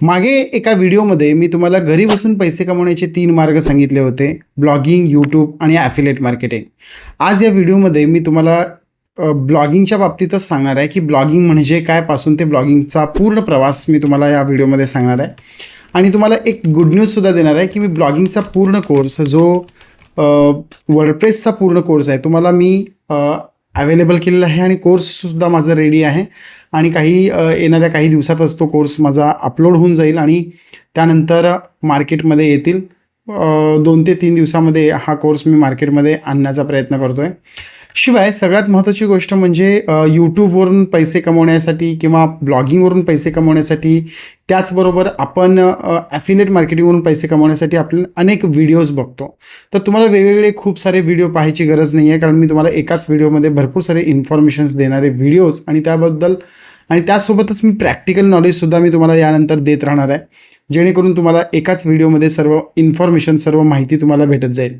मागे एका व्हिडिओमध्ये मी तुम्हाला घरी बसून पैसे कमवण्याचे तीन मार्ग सांगितले होते. ब्लॉगिंग यूट्यूब आणि ॲफिलेट मार्केटिंग आज या व्हिडिओमध्ये मी तुम्हाला ब्लॉगिंगच्या बाबतीतच सांगणार आहे की ब्लॉगिंग म्हणजे काय? पासून ते ब्लॉगिंगचा पूर्ण प्रवास मी तुम्हाला या व्हिडिओमध्ये सांगणार आहे. आणि तुम्हाला एक गुड न्यूजसुद्धा देणार आहे की मी ब्लॉगिंगचा पूर्ण कोर्स जो वर्डप्रेसचा पूर्ण कोर्स आहे तुम्हाला मी अवेलेबल केलेला आहे आणि कोर्ससुद्धा माझा रेडी आहे. आणि काही येणाऱ्या काही दिवसातच तो कोर्स माझा अपलोड होऊन जाईल आणि त्यानंतर मार्केटमध्ये येतील. दोन ते तीन दिवसामध्ये हा कोर्स मी मार्केटमध्ये आणण्याचा प्रयत्न करतो आहे शिवाय सगळ्यात महत्त्वाची गोष्ट म्हणजे यूट्यूबवरून पैसे कमवण्यासाठी किंवा ब्लॉगिंगवरून पैसे कमवण्यासाठी त्याचबरोबर आपण ॲफिनेट मार्केटिंगवरून पैसे कमवण्यासाठी आपण अनेक व्हिडिओज बघतो. तर तुम्हाला वेगवेगळे खूप सारे व्हिडिओ पाहायची गरज नाही आहे कारण मी तुम्हाला एकाच व्हिडिओमध्ये भरपूर सारे इन्फॉर्मेशन्स देणारे व्हिडिओज आणि त्याबद्दल आणि त्यासोबतच मी प्रॅक्टिकल नॉलेजसुद्धा मी तुम्हाला यानंतर देत राहणार आहे. जेणेकरून तुम्हाला एकाच व्हिडिओमध्ये सर्व इन्फॉर्मेशन सर्व माहिती तुम्हाला भेटत जाईल.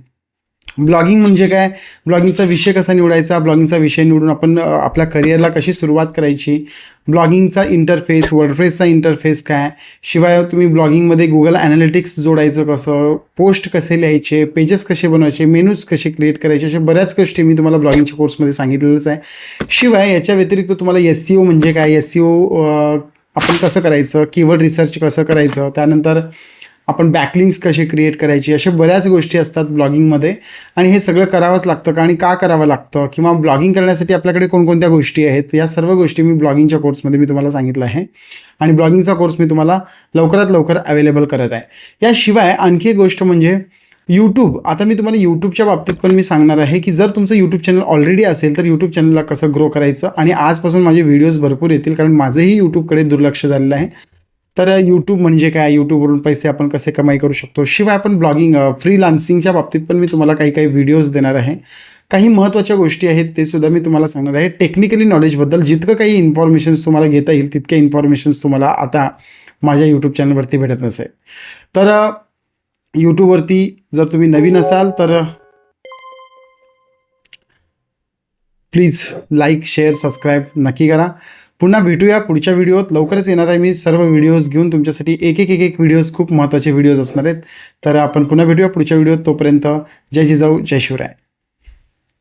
ब्लॉगिंग म्हणजे काय? ब्लॉगिंगचा विषय कसा निवडायचा? ब्लॉगिंगचा विषय निवडून आपण आपल्या करिअरला कशी सुरुवात करायची? ब्लॉगिंगचा इंटरफेस वर्डफ्रेसचा इंटरफेस काय? शिवाय तुम्ही ब्लॉगिंगमध्ये गुगल ॲनालिटिक्स जोडायचं कसं? पोस्ट कसे लिहायचे? पेजेस कसे बनवायचे? मेनूज कसे क्रिएट करायचे? अशा बऱ्याच गोष्टी मी तुम्हाला ब्लॉगिंगच्या कोर्समध्ये सांगितलेलंच आहे. शिवाय याच्या व्यतिरिक्त तुम्हाला एस सी ओ म्हणजे काय? एस सी ओ आपण कसं करायचं कीवर्ड रिसर्च कसं करायचं त्यानंतर आपण बॅकलिंग्स कसे क्रिएट करायची अशा बऱ्याच गोष्टी असतात ब्लॉगिंगमध्ये आणि हे सगळं करावंच लागतं का आणि का करावं लागतं? किंवा ब्लॉगिंग करण्यासाठी आपल्याकडे कोणकोणत्या गोष्टी आहेत? या सर्व गोष्टी मी ब्लॉगिंगच्या कोर्समध्ये मी तुम्हाला सांगितलं आहे. आणि ब्लॉगिंगचा कोर्स मी तुम्हाला लवकरात लवकर अवेलेबल करत आहे. याशिवाय आणखी एक गोष्ट म्हणजे यूट्यूब आता मी तुम्हाला यूट्यूबच्या बाबतीत पण मी सांगणार आहे की जर तुमचं यूट्यूब चॅनल ऑलरेडी असेल तर यूट्यूब चॅनलला कसं ग्रो करायचं? आणि आजपासून माझे व्हिडिओज भरपूर येतील कारण माझंही यूट्यूबकडे दुर्लक्ष झालेलं आहे. तर यूट्यूब म्हणजे काय? यूट्यूबवरून पैसे आपण कसे कमाई करू शकतो? शिवाय आपण ब्लॉगिंग फ्रीलान्सिंगच्या बाबतीत पण मी तुम्हाला काही काही व्हिडिओज देणार आहे. काही महत्त्वाच्या गोष्टी आहेत ते सुद्धा मी तुम्हाला सांगणार आहे. टेक्निकली नॉलेजबद्दल जितकं काही इन्फॉर्मेशन्स तुम्हाला घेता येईल तितके इन्फॉर्मेशन्स तुम्हाला आता माझ्या यूट्यूब चॅनलवरती भेटत नसेल तर यूट्यूबवरती जर तुम्ही नवीन असाल तर प्लीज लाईक शेअर सबस्क्राईब नक्की करा. पुन्हा भेटूया पुढच्या व्हिडिओत लवकरच येणार आहे मी सर्व व्हिडिओज घेऊन. तुमच्यासाठी एक एक एक एक व्हिडिओज खूप महत्त्वाचे व्हिडिओज असणार आहेत. तर आपण पुन्हा भेटूया पुढच्या व्हिडिओत तोपर्यंत जय जिजाऊ जय शिवराय.